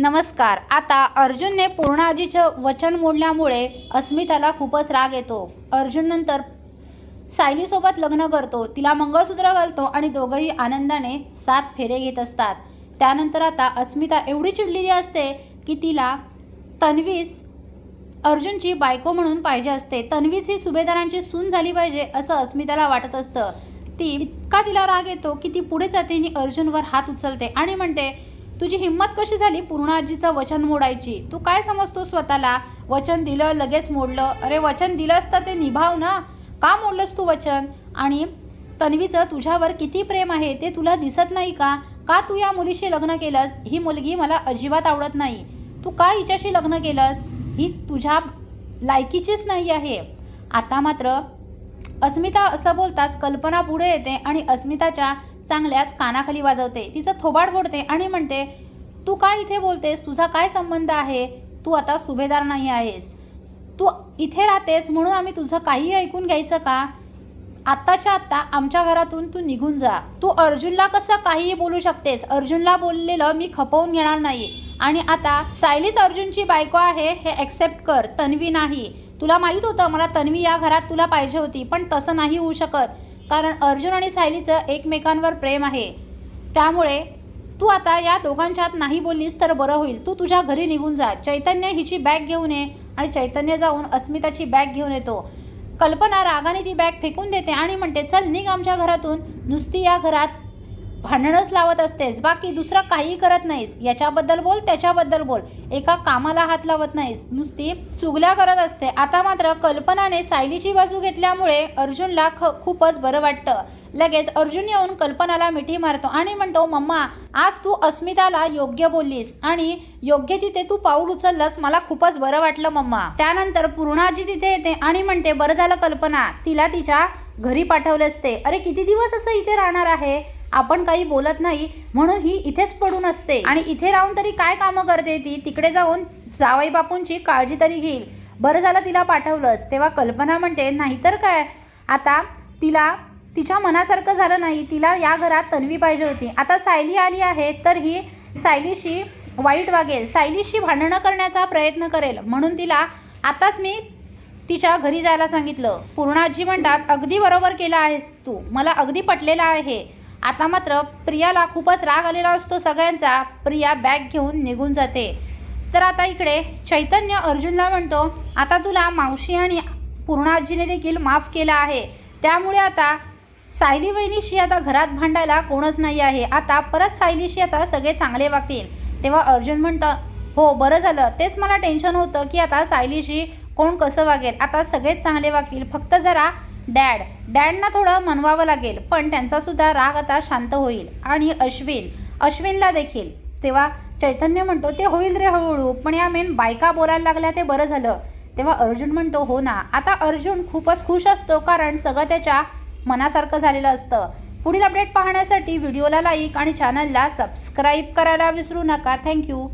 नमस्कार. आता अर्जुनने पूर्णाजीचं वचन मोडल्यामुळे अस्मिताला खूपच राग येतो. अर्जुन नंतर सायलीसोबत लग्न करतो. तिला मंगळसूत्र घालतो आणि दोघंही आनंदाने सात फेरे घेत असतात. त्यानंतर आता अस्मिता एवढी चिडलेली असते की तिला तन्वीस अर्जुनची बायको म्हणून पाहिजे असते. तन्वीस ही सुभेदारांची सून झाली पाहिजे असं अस्मिताला वाटत असतं. ती इतका तिला राग येतो की ती पुढे जाते आणि अर्जुनवर हात उचलते आणि म्हणते तुझी हिंमत कशी झाली पूर्ण आजीचं वचन मोडायची? तू काय समजतो स्वतःला? वचन दिलं लगेच मोडलं. अरे वचन दिलं असतं ते निभाव ना. का मोडलंस तू वचन? आणि तन्वीचं तुझ्यावर किती प्रेम आहे ते तुला दिसत नाही का? का तू या मुलीशी लग्न केलंस? ही मुलगी मला अजिबात आवडत नाही. तू का हिच्याशी लग्न केलंस? ही तुझ्या लायकीचीच नाही आहे. आता मात्र अस्मिता असं बोलताच कल्पना पुढे येते आणि अस्मिताच्या चांगल्याच कानाखाली वाजवते. तिचं थोबाड फोडते आणि म्हणते तू काय इथे बोलतेस? तुझा काय संबंध आहे? तू आता सुभेदार नाही आहेस. तू इथे राहतेस म्हणून आम्ही तुझं काही ऐकून घ्यायचं का? आत्ताच्या आत्ता आमच्या घरातून तू निघून जा. तू अर्जुनला कसं काहीही बोलू शकतेस? अर्जुनला बोललेलं मी खपवून घेणार नाही. आणि आता सायलीच अर्जुनची बायको आहे हे ॲक्सेप्ट कर. तन्वी नाही. तुला माहीत होतं मला तन्वी या घरात तुला पाहिजे होती पण तसं नाही होऊ शकत. कारण अर्जुन आणि सायलीचं एकमेकांवर प्रेम आहे. त्यामुळे तू आता या दोघांच्यात नाही बोललीस तर बरं होईल. तू तुझ्या घरी निघून जा. चैतन्य हिची बॅग घेऊन ये आणि चैतन्य जाऊन अस्मिताची बॅग घेऊन येतो. कल्पना रागाने ती बॅग फेकून देते आणि म्हणते चल निघ आमच्या घरातून. नुसती या घरात भांडणच लावत असतेस. बाकी दुसरं काही करत नाहीस. याच्याबद्दल बोल त्याच्याबद्दल बोल. एका कामाला हात लावत नाहीस. नुसती चुगल्या करत असते. आता मात्र कल्पनाने सायलीची बाजू घेतल्यामुळे अर्जुनला ख खूपच बरं वाटतं. लगेच अर्जुन येऊन कल्पनाला मिठी मारतो आणि म्हणतो मम्मा आज तू अस्मिताला योग्य बोललीस आणि योग्य तिथे तू पाऊल उचललंस. मला खूपच बरं वाटलं मम्मा. त्यानंतर पूर्णाजी तिथे येते आणि म्हणते बरं झालं कल्पना. तिला तिच्या घरी पाठवले असते अरे किती दिवस असं इथे राहणार आहे? आपण काही बोलत नाही म्हणून ही इथेच पडून असते. आणि इथे राहून तरी काय कामं करते ती? तिकडे जाऊन जावई बापूंची काळजी तरी घेईल. बरं झालं तिला पाठवलंस. तेव्हा कल्पना म्हणते नाहीतर काय? आता तिला तिच्या मनासारखं झालं नाही. तिला या घरात तन्वी पाहिजे होती. आता सायली आली आहे तर ही सायलीशी वाईट वागेल. सायलीशी भांडणं करण्याचा प्रयत्न करेल. म्हणून तिला आताच मी तिच्या घरी जायला सांगितलं. पूर्णाजी म्हणतात अगदी बरोबर केलं आहेस तू. मला अगदी पटलेलं आहे. आता मात्र प्रियाला खूपच राग आलेला असतो सगळ्यांचा. प्रिया बॅग घेऊन निघून जाते. तर आता इकडे चैतन्य अर्जुनला म्हणतो आता तुला मावशी आणि पूर्णाजीने देखील माफ केला आहे. त्यामुळे आता सायली वहिनीशी आता घरात भांडायला कोणच नाही आहे. आता परत सायलीशी आता सगळे चांगले वागतील. तेव्हा अर्जुन म्हणतं हो बरं झालं. तेच मला टेन्शन होतं की आता सायलीशी कोण कसं वागेल? आता सगळेच चांगले वागतील. फक्त जरा डॅड डॅडना थोडं मनवावं लागेल पण त्यांचासुद्धा राग आता शांत होईल. आणि अश्विन अश्विनला देखील. तेव्हा चैतन्य म्हणतो ते होईल रे हळूहळू पण या मेन बायका बोलायला लागल्या ते बरं झालं. तेव्हा अर्जुन म्हणतो हो ना. आता अर्जुन खूपच खुश असतो कारण सगळं त्याच्या मनासारखं झालेलं असतं. पुढील अपडेट पाहण्यासाठी व्हिडिओला लाईक आणि चॅनलला सबस्क्राईब करायला विसरू नका. थँक्यू